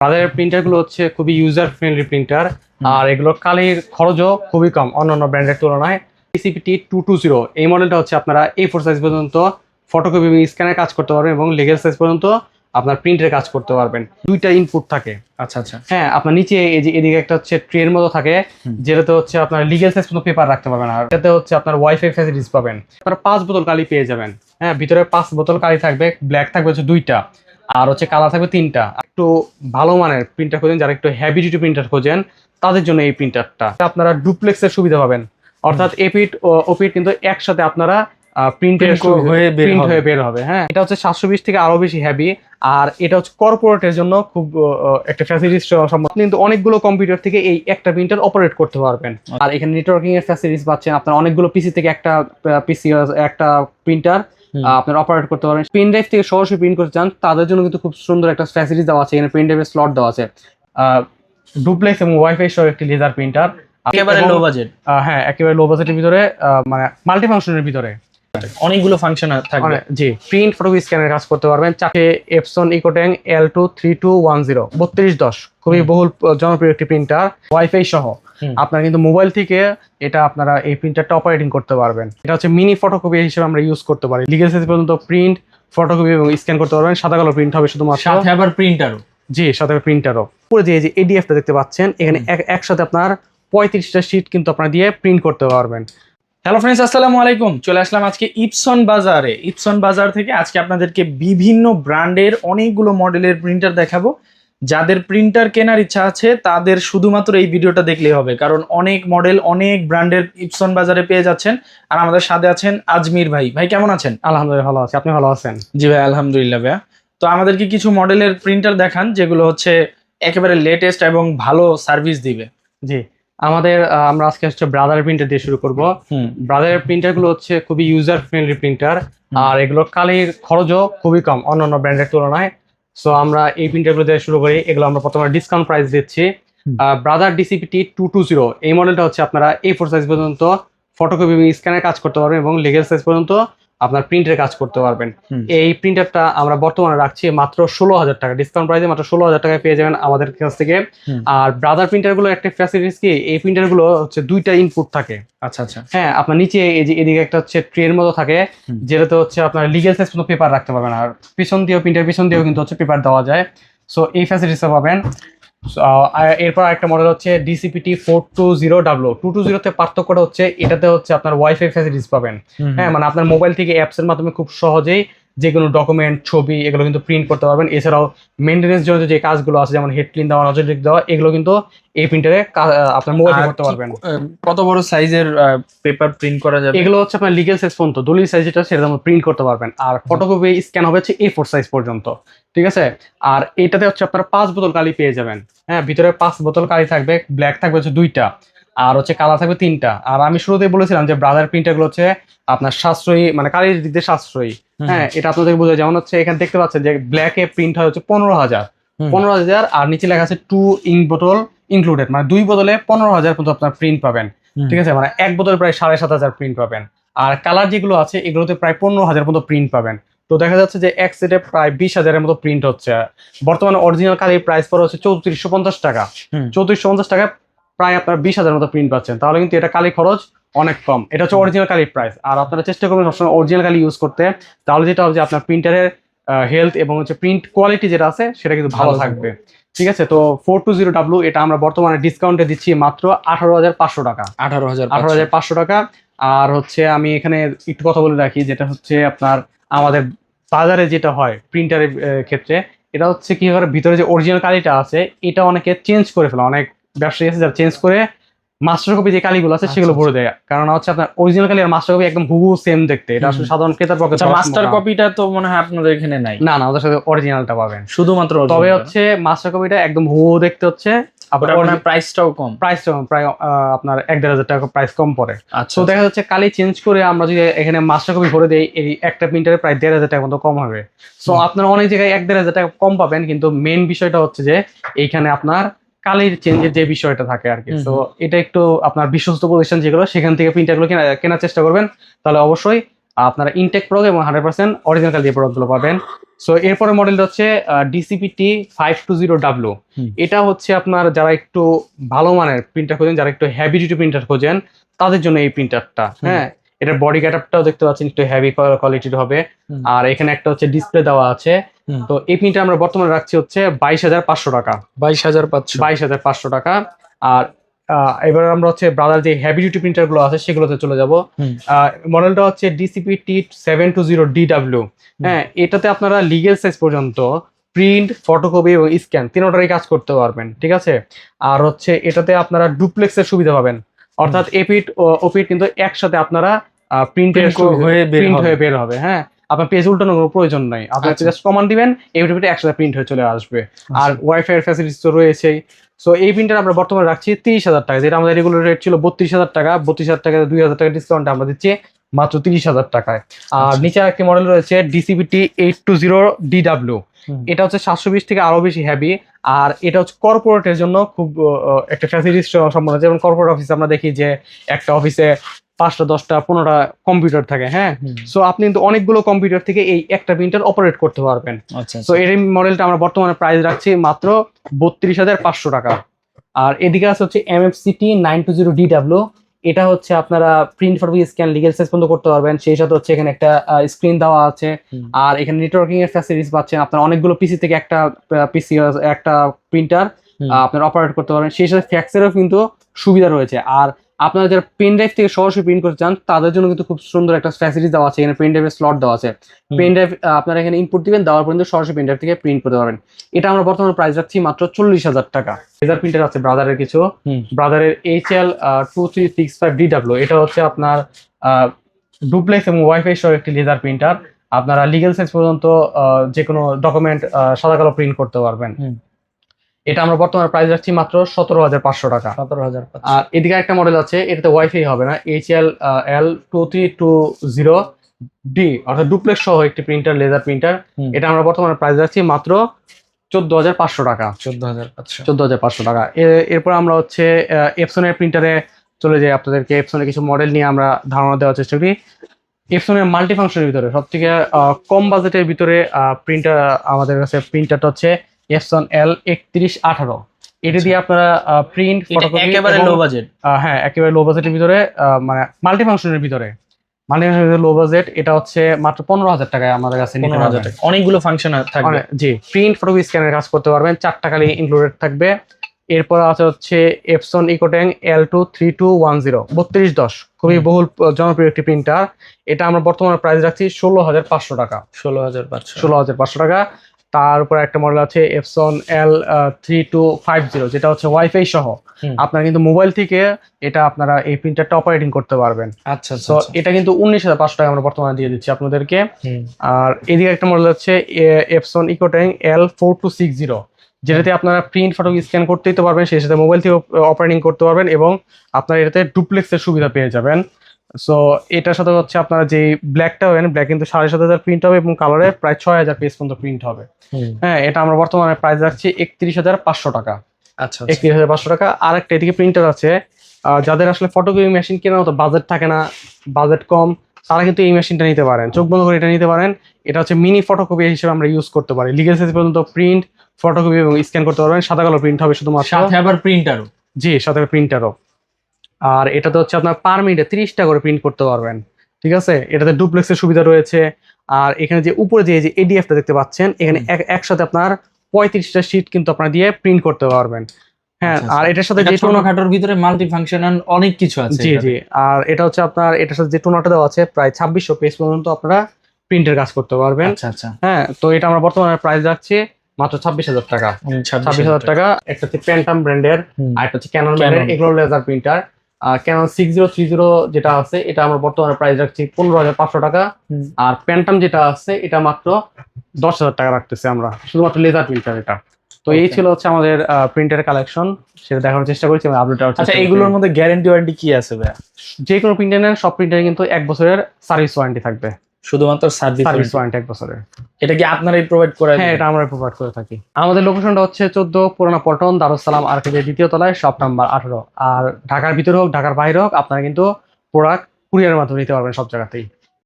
তাদের প্রিন্টারগুলো হচ্ছে খুবই ইউজার ফ্রেন্ডলি প্রিন্টার আর এগুলোর কালির খরচও খুবই কম অন্যান্য ব্র্যান্ডের তুলনায়। পিসিপিটি টু টু জিরো এই মডেলটা হচ্ছে আপনারা এই ফোর সাইজ পর্যন্ত ফটোকপি এবং স্ক্যানের কাজ করতে পারবেন এবং লেগেল সাইজ পর্যন্ত আপনার প্রিন্টের কাজ করতে পারবেন। দুইটা ইনপুট থাকে। আচ্ছা আচ্ছা। হ্যাঁ আপনার নিচে এই যে এদিকে একটা হচ্ছে ট্রের মতো থাকে যেটাতে হচ্ছে আপনার লিগেল সাইজ পর্যন্ত পেপার রাখতে পারবেন আর এটাতে হচ্ছে আপনার ওয়াইফাই ফ্যাসিলিটিস পাবেন। আপনারা পাঁচ বোতল কালি পেয়ে যাবেন। হ্যাঁ ভিতরে পাঁচ বোতল কালি থাকবে ব্ল্যাক থাকবে হচ্ছে দুইটা। আর হচ্ছে কালার থাকবে তিনটা। একটু ভালো মানের প্রিন্টার খোঁজেন যারা একটু হ্যাভি ডিউটি প্রিন্টার খোঁজেন তাদের জন্য এই প্রিন্টারটা আপনারা ডুপ্লেক্সের সুবিধা পাবেন। অর্থাৎ এপিট ও ওপিট কিন্তু একসাথে আপনারা প্রিন্টের হয়ে বের প্রিন্ট হবে। হয়ে বের হবে হ্যাঁ। এটা হচ্ছে সাতশো বিশ থেকে আরও বেশি হ্যাভি আর এটা হচ্ছে কর্পোরেটের জন্য খুব একটা ফ্যাসিলিটিস সম্ভব। কিন্তু অনেকগুলো কম্পিউটার থেকে এই একটা প্রিন্টার অপারেট করতে পারবেন। আর এখানে নেটওয়ার্কিং এর ফ্যাসিলিটিস পাচ্ছেন। আপনার অনেকগুলো পিসি থেকে একটা পিসি একটা প্রিন্টার। আপনার অপারেট করতে পারবেন পেন ড্রাইভ থেকে সরাসরি প্রিন্ট করতে চান তাদের জন্য কিন্তু খুব সুন্দর একটা ফ্যাসিলিটি দেওয়া আছে। এখানে পেন ড্রাইভের স্লট দেওয়া আছে। ডুপ্লেক্স এবং ওয়াইফাই সহ একটি লেজার প্রিন্টার একেবারে লো বাজেট হ্যাঁ একেবারে লো বাজেটের ভিতরে মানে মাল্টি ফাংশনের ভিতরে। অনেকগুলো ফাংশন থাকবে। জি প্রিন্ট ফটো স্ক্যানের কাজ করতে পারবেন। চারটে Epson EcoTank L two three two one zero বত্রিশ দশ। খুবই বহুল জনপ্রিয় একটি প্রিন্টার ওয়াইফাই সহ। আপনার কিন্তু মোবাইল থেকে এটা আপনারা এই প্রিন্টারটা অপারেটিং করতে পারবেন। এটা হচ্ছে মিনি ফটোকপি হিসেবে আমরা ইউজ করতে পারি। লিগেল সাইজ পর্যন্ত প্রিন্ট ফটোকপি এবং স্ক্যান করতে পারবেন। সাদা কালো প্রিন্ট হবে শুধুমাত্র। সাথে আবার প্রিন্টারও জি সাথে প্রিন্টারও পুরো যে এই যে এডিএফটা দেখতে পাচ্ছেন এখানে এক- একসাথে আপনার পঁয়ত্রিশটা শিট কিন্তু আপনারা দিয়ে প্রিন্ট করতে পারবেন। হ্যালো ফ্রেন্ডস আসসালামু আলাইকুম। চলে আসলাম আজকে ইপসন বাজারে। ইপসন বাজার থেকে আজকে আপনাদেরকে বিভিন্ন ব্র্যান্ডের অনেকগুলো মডেলের প্রিন্টার দেখাবো। যাদের প্রিন্টার কেনার ইচ্ছা আছে তাদের শুধুমাত্র এই ভিডিওটা দেখলেই হবে। কারণ অনেক মডেল অনেক ব্র্যান্ডের ইপসন বাজারে পেয়ে যাচ্ছেন। আর আমাদের সাথে আছেন আজমির ভাই। ভাই কেমন আছেন? আলহামদুলিল্লাহ ভালো আছে। আপনি ভালো আছেন? জি ভাই আলহামদুলিল্লাহ ভাইয়া। তো আমাদেরকে কিছু মডেলের প্রিন্টার দেখান যেগুলো হচ্ছে একেবারে লেটেস্ট এবং ভালো সার্ভিস দিবে। জি। আমাদের আমরা আজকে হচ্ছে ব্রাদার প্রিন্টার দিয়ে শুরু করব। হুম। ব্রাদারের প্রিন্টারগুলো হচ্ছে খুবই ইউজার ফ্রেন্ডলি প্রিন্টার আর এগুলোর কালির খরচও খুবই কম অন্যান্য ব্র্যান্ডের তুলনায়। সো আমরা এই প্রিন্টারগুলো দিয়ে শুরু করি এগুলো আমরা প্রথমে ডিসকাউন্ট প্রাইস দিচ্ছি। Brother DCPT two two zero এই মডেলটা হচ্ছে আপনারা এই ফোর সাইজ পর্যন্ত ফটোকপি এবং স্ক্যানের কাজ করতে পারবেন এবং লেগের সাইজ পর্যন্ত আপনার প্রিন্টের কাজ করতে পারবেন। এই প্রিন্টারটা আমরা বর্তমানে রাখছি মাত্র ষোলো হাজার টাকা। ডিসকাউন্ট প্রাইসে মাত্র ষোলো হাজার টাকায় পেয়ে যাবেন আমাদের কাছ থেকে। আর ব্রাদার প্রিন্টারগুলো একটা ফ্যাসিলিটিস কি এই প্রিন্টারগুলো হচ্ছে দুইটা ইনপুট থাকে। আচ্ছা আচ্ছা। হ্যাঁ আপনার নিচে এই যে এদিকে একটা হচ্ছে ট্রের মতো থাকে যেটাতে হচ্ছে আপনার লিগেল সাইজ পর্যন্ত পেপার রাখতে পারবেন আর পিছন দিয়েও প্রিন্টার পিছন দিয়েও কিন্তু হচ্ছে পেপার দেওয়া যায়। সো এই ফ্যাসিলিটিসটা পাবেন। এরপর একটা মডেল হচ্ছে DCPT four two zero W two two জিরোতে পার্থক্যটা হচ্ছে এটাতে হচ্ছে আপনার ওয়াইফাই ফ্যাসিলিটিস পাবেন। হ্যাঁ মানে আপনার মোবাইল থেকে অ্যাপসের মাধ্যমে খুব সহজেই যে কোনো ডকুমেন্ট ছবি এগুলো কিন্তু প্রিন্ট করতে পারবেন। এছাড়াও মেনটেন্স জন্য যে কাজগুলো আছে যেমন হেড ক্লিন দেওয়া নজর দেওয়া এগুলো কিন্তু এই প্রিন্টারে আপনার মোবাইল করতে পারবেন। কত বড় সাইজের পেপার প্রিন্ট করা যাবে? এগুলো হচ্ছে আপনার লিগেল সাইজ পর্যন্ত দলিল সাইজ যেটা সেটা প্রিন্ট করতে পারবেন। আর ফটোকপি স্ক্যান হবে হচ্ছে এ ফোর সাইজ পর্যন্ত ঠিক আছে? আর এটাতে হচ্ছে আপনার পাঁচ বোতল কালি পেয়ে যাবেন। হ্যাঁ ভিতরে পাঁচ বোতল কালি থাকবে ব্ল্যাক থাকবে হচ্ছে দুইটা। আর হচ্ছে কালার থাকবে তিনটা। আর আমি শুরুতেই বলেছিলাম যে ব্রাদার প্রিন্টারগুলো হচ্ছে আপনার সাশ্রয়ী মানে কালির দিক দিয়ে সাশ্রয়ী। হ্যাঁ এটা আপনাদের বোঝা যেমন হচ্ছে এখানে দেখতে পাচ্ছেন যে ব্ল্যাকে প্রিন্ট হয় হচ্ছে পনেরো হাজার। পনেরো হাজার আর নিচে লেখা আছে টু ইঙ্ক বোতল ইনক্লুডেড মানে দুই বোতলে পনেরো হাজার পর্যন্ত আপনার প্রিন্ট পাবেন। ঠিক আছে? মানে এক বোতলে প্রায় সাড়ে সাত হাজার প্রিন্ট পাবেন। আর কালার যেগুলো আছে এগুলোতে প্রায় পনেরো হাজার মতো প্রিন্ট পাবেন। তো দেখা যাচ্ছে যে এক সেটে প্রায় বিশ হাজারের মতো প্রিন্ট হচ্ছে। বর্তমানে অরিজিনাল কালির প্রাইস পড়ে হচ্ছে চৌত্রিশশো পঞ্চাশ টাকা। চৌত্রিশশো পঞ্চাশ টাকা প্রায় আপনার বিশ হাজার মতো প্রিন্ট পাচ্ছেন। তাহলে কিন্তু এটা কালি খরচ অনেক কম। এটা হচ্ছে অরিজিনাল কালির প্রাইস আর আপনারা চেষ্টা করবেন সবসময় অরিজিনাল কালি ইউজ করতে। তাহলে যেটা হবে যে আপনার প্রিন্টারের হেলথ এবং হচ্ছে প্রিন্ট কোয়ালিটি যেটা আছে সেটা কিন্তু ভালো থাকবে। ঠিক আছে? তো ফোর টু জিরো ডাব্লু এটা আমরা বর্তমানে ডিসকাউন্টে দিচ্ছি মাত্র আঠারো হাজার পাঁচশো টাকা। আঠারো হাজার আঠারো হাজার পাঁচশো টাকা। আর হচ্ছে আমি এখানে একটু কথা বলে রাখি যেটা হচ্ছে আপনার আমাদের বাজারে যেটা হয় প্রিন্টারের ক্ষেত্রে এটা হচ্ছে কি ভিতরে যে অরিজিনাল কালিটা আছে এটা অনেকে চেঞ্জ করে ফেলে। অনেক ব্যবসায়ী আছে যারা চেঞ্জ করে মাস্টার কপি যে কালিগুলো আছে সেগুলো আচ্ছা, ভরে দেয়। কারণ হচ্ছে আপনার অরিজিনাল কালি আর মাস্টার কপি একদম হুবু সেম দেখতে। এটা আসলে সাধারণ ক্রেতার পক্ষে আচ্ছা মাস্টার। কপিটা তো মনে হয় আপনাদের এখানে নাই। না না ওদের সাথে অরিজিনালটা পাবেন। শুধুমাত্র তবে হচ্ছে মাস্টার কপিটা একদম হুবু দেখতে হচ্ছে। আপনার প্রাইসটাও কম। প্রাইস প্রায় আপনার এক দেড় হাজার টাকা প্রাইস কম পড়ে। আচ্ছা দেখা যাচ্ছে কালি চেঞ্জ করে আমরা যদি এখানে মাস্টার কপি ভরে দেই এই একটা প্রিন্টারে প্রায় দেড় হাজার টাকা মতো কম হবে। সো আপনার অনেক জায়গায় এক দেড় হাজার টাকা কম পাবেন কিন্তু মেন বিষয়টা হচ্ছে যে এইখানে আপনার কালির চেঞ্জের যে বিষয়টা থাকে আর কি। তো এটা একটু আপনার বিশ্বস্ত প্রতিষ্ঠান যেগুলো সেখান থেকে প্রিন্টারগুলো কেনা কেনার চেষ্টা করবেন। তাহলে অবশ্যই আপনারা ইনটেক প্রোগ এবং হান্ড্রেড পার্সেন্ট অরিজিনাল কালি দিয়ে প্রোডাক্টগুলো পাবেন। সো এরপরে মডেলটা হচ্ছে DCPT five two zero W এটা হচ্ছে আপনার যারা একটু ভালো মানের প্রিন্টার খোঁজেন যারা একটু হেভি ডিউটি প্রিন্টার খোঁজেন তাদের জন্য এই প্রিন্টারটা হ্যাঁ? এটার বডি গ্যাটআপটাও দেখতে পাচ্ছেন একটু হেভি কোয়ালিটির হবে। আর এখানে একটা হচ্ছে ডিসপ্লে দেওয়া আছে। তো এই প্রিন্টার আমরা বর্তমানে রাখছি হচ্ছে বাইশ হাজার পাঁচশো টাকা। বাইশ হাজার পাঁচশো। বাইশ হাজার পাঁচশো টাকা। আর এবার আমরা হচ্ছে ব্রাদার যে হেভি ডিউটি প্রিন্টারগুলো আছে সেগুলোতে চলে যাব। মডেলটা হচ্ছে DCP T seven two zero DW হ্যাঁ এটাতে আপনারা লিগেল সাইজ পর্যন্ত প্রিন্ট ফটোকপি এবং স্ক্যান তিনোটারই কাজ করতে পারবেন ঠিক আছে? আর হচ্ছে এটাতে আপনারা ডুপ্লেক্সের সুবিধা পাবেন। অর্থাৎ এপিট ও ওপিট কিন্তু একসাথে আপনারা প্রিন্টের Print হয়ে বের প্রিন্ট হবে। হয়ে বের হবে হ্যাঁ। আপনার পেজ উল্টানোর কোনো প্রয়োজন নাই। আপনার আচ্ছা। জাস্ট কমান্ড দিবেন এপিট একসাথে প্রিন্ট হয়ে চলে আসবে। আর ওয়াইফাই এর ফ্যাসিলিটিস তো রয়েছেই। সো এই প্রিন্টার আমরা বর্তমানে রাখছি তিরিশ হাজার টাকা। যেটা আমাদের রেগুলার রেট ছিল বত্রিশ হাজার টাকা। বত্রিশ হাজার টাকা দুই হাজার টাকা ডিসকাউন্ট আমরা দিচ্ছি মাত্র তিরিশ হাজার টাকায়। আর আচ্ছা। নিচে একটি মডেল রয়েছে DCBT eight two zero DW এটা হচ্ছে সাতশো বিশ থেকে আরও বেশি হেভি আর এটা হচ্ছে কর্পোরেটের জন্য খুব একটা ফ্যাসিলিটিস সম্বন্ধ যেমন কর্পোরেট অফিসে আমরা দেখি যে একটা অফিসে পাঁচটা দশটা পনেরোটা কম্পিউটার থাকে হ্যাঁ? সো আপনি কিন্তু অনেকগুলো কম্পিউটার থেকে এই একটা প্রিন্টার অপারেট করতে পারবেন। সো এর মডেলটা আমরা বর্তমানে প্রাইস রাখছি মাত্র বত্রিশ হাজার পাঁচশো টাকা। আর এদিকে আছে হচ্ছে M F CT nine two zero DW এটা হচ্ছে আপনারা print photo scan legal size পর্যন্ত করতে পারবেন। সেই সাথে হচ্ছে এখানে একটা স্ক্রিন দেওয়া আছে। আর এখানে নেটওয়ার্কিং এর ফ্যাসিলিটিস পাচ্ছেন আপনার। অনেকগুলো পিসি থেকে একটা পিসি একটা প্রিন্টার আপনার অপারেট করতে পারবেন। সেই সাথে ফ্যাক্সেরও কিন্তু সুবিধা রয়েছে। আর আপনারা যারা পেন ড্রাইভ থেকে সরাসরি প্রিন্ট করতে চান তাদের জন্য কিন্তু খুব সুন্দর একটা ফ্যাসিলিটি দেওয়া আছে। এখানে পেন ড্রাইভের স্লট দেওয়া আছে। পেন ড্রাইভ আপনারা এখানে ইনপুট দিবেন দেওয়ার পর কিন্তু সরাসরি পেন ড্রাইভ থেকে প্রিন্ট করতে পারবেন। এটা আমরা বর্তমানে প্রাইস রাখছি মাত্র চল্লিশ হাজার টাকা। লেজার প্রিন্টার আছে ব্রাদারের কিছু। ব্রাদারের H L two three six five D DW এটা হচ্ছে আপনার ডুপ্লেক্স এবং ওয়াইফাই সহ একটি লেজার প্রিন্টার আপনারা লিগেল সাইজ পর্যন্ত যে কোনো ডকুমেন্ট সাদা কালো প্রিন্ট করতে পারবেন। এটা আমরা বর্তমানে প্রাইস রাখছি মাত্র সতেরো হাজার পাঁচশো টাকা। সতেরো হাজার আর এদিকে একটা মডেল আছে এটাতে ওয়াইফাই হবে না H L L two three two zero D অর্থাৎ ডুপ্লেক্স সহ একটি প্রিন্টার লেজার প্রিন্টার এটা আমরা বর্তমানে প্রাইস রাখছি মাত্র চোদ্দ হাজার পাঁচশো টাকা। চোদ্দ হাজার পাঁচশো। চোদ্দ হাজার পাঁচশো টাকা। এরপর আমরা হচ্ছে এপসনের প্রিন্টারে চলে যাই আপনাদেরকে এপসনের কিছু মডেল নিয়ে আমরা ধারণা দেওয়ার চেষ্টা করি। এপসনের মাল্টি ফাংশনের ভিতরে সব থেকে কম বাজেটের ভিতরে প্রিন্টার আমাদের কাছে প্রিন্টারটা হচ্ছে এপসন এল একত্রিশ আঠারো। এটা দিয়ে আপনারা প্রিন্ট এটা একেবারে লো বাজেট হ্যাঁ একেবারে লো বাজেটের ভিতরে মানে মাল্টি ফাংশনের ভিতরে লো বাজেট এটা হচ্ছে মাত্র পনেরো হাজার টাকায় আমাদের কাছে পনেরো হাজার টাকা। অনেকগুলো ফাংশন থাকবে। জি প্রিন্ট ফটো স্ক্যানের কাজ করতে পারবেন চারটা খালি ইনক্লুডেড থাকবে। এরপর আছে হচ্ছে Epson EcoTank L two three two one zero বত্রিশ দশ খুবই বহুল জনপ্রিয় একটি প্রিন্টার এটা আমরা বর্তমানে প্রাইস রাখছি ষোলো হাজার পাঁচশো টাকা। ষোলো হাজার পাঁচশো। ষোলো হাজার পাঁচশো টাকা। তার উপর একটা মডেল আছে Epson L three two five zero যেটা হচ্ছে ওয়াইফাই সহ। আপনারা কিন্তু মোবাইল থেকে এটা আপনারা এই প্রিন্টারটা অপারেটিং করতে পারবেন। আচ্ছা তো এটা কিন্তু উনিশ হাজার পাঁচশো টাকা আমরা বর্তমানে দিয়ে দিচ্ছি আপনাদেরকে। আর এদিকে একটা মডেল হচ্ছে Epson EcoTank L four two six zero যেটাতে আপনারা প্রিন্ট ফটো স্ক্যান করতেই তো পারবেন সেই সাথে মোবাইল থেকে অপারেটিং করতে পারবেন এবং আপনারা এটাতে ডুপ্লেক্সের সুবিধা পেয়ে যাবেন। সো এটার সাথে হচ্ছে আপনারা যে ব্ল্যাকটা হবে ব্ল্যাক কিন্তু সাড়ে সাত হাজার প্রিন্ট হবে এবং কালারে প্রায় ছয় হাজার পেজ পর্যন্ত প্রিন্ট হবে। হ্যাঁ এটা আমরা বর্তমানে প্রাইস রাখছি একত্রিশ হাজার পাঁচশো টাকা। আচ্ছা আচ্ছা। একত্রিশ হাজার পাঁচশো টাকা। আর একটা এদিকে প্রিন্টার আছে। যাদের আসলে ফটোকপি মেশিন কেনার মতো বাজেট থাকে না বাজেট কম তারা কিন্তু এই মেশিনটা নিতে পারেন। চোখ বন্ধ করে এটা নিতে পারেন। এটা হচ্ছে মিনি ফটোকপি হিসেবে আমরা ইউজ করতে পারি। লিগেল সাইজ পর্যন্ত প্রিন্ট ফটোকপি এবং স্ক্যান করতে পারবেন। সাদা কালো প্রিন্ট হবে শুধুমাত্র। সাথে আবার প্রিন্টারও জি সাথে প্রিন্টারও আর এটাতে হচ্ছে আপনার পার মিনিটে তিরিশটা করে প্রিন্ট করতে পারবেন। ঠিক আছে? এটাতে ডুপ্লেক্সের সুবিধা রয়েছে। আর এখানে যে উপরে যে যে এডিএফটা দেখতে পাচ্ছেন এখানে এক- একসাথে আপনার পঁয়ত্রিশটা শিট কিন্তু আপনার দিয়ে প্রিন্ট করতে পারবেন। হ্যাঁ আচ্ছা, আর এটার সাথে যে ভিতরে মাল্টি ফাংশনাল অনেক কিছু আছে জি জি। আর এটা হচ্ছে আপনার এটার সাথে যে টোনাটা দেওয়া আছে প্রায় ছাব্বিশশো পেজ পর্যন্ত আপনারা প্রিন্টের কাজ করতে পারবেন। আচ্ছা আচ্ছা। হ্যাঁ তো এটা আমরা বর্তমানে প্রাইস রাখছি মাত্র ছাব্বিশ হাজার টাকা। ছাব্বিশ হাজার টাকা। একটা হচ্ছে প্যান্টাম ব্র্যান্ডের আর একটা হচ্ছে ক্যানন Canon। ব্র্যান্ডের এগুলো laser printer Canon six zero three zero যেটা আছে এটা আমরা বর্তমানে প্রাইস রাখছি পনেরো হাজার পাঁচশো টাকা। আর প্যান্টাম যেটা আছে এটা মাত্র দশ হাজার টাকা রাখতেছে আমরা শুধুমাত্র লেজার প্রিন্টার এটা। তো এই ছিল হচ্ছে আমাদের প্রিন্টার কালেকশন সেটা দেখানোর চেষ্টা করছি আপডেট আচ্ছা এইগুলোর মধ্যে গ্যারান্টি ওয়ারেন্টি কি আছে ভাইয়া? যে কোনো প্রিন্টার নেন সব প্রিন্টারে কিন্তু এক বছরের সার্ভিস ওয়ারেন্টি থাকবে। শুধুমাত্র সার্ভিস পয়েন্ট ওয়ারেন্টি এক বছরের। এটা কি আপনারাই প্রোভাইড করে হ্যাঁ এটা আমরা প্রোভাইড করে থাকি। আমাদের লোকেশনটা হচ্ছে চোদ্দ পুরানা পল্টন দারুসালাম আর্কেডের দ্বিতীয় তলায় শপ নাম্বার আঠারো। আর ঢাকার ভিতরে হোক ঢাকার বাইরে হোক আপনারা কিন্তু প্রোডাক্ট কুরিয়ারের মাধ্যমে নিতে পারবেন সব জায়গাতেই।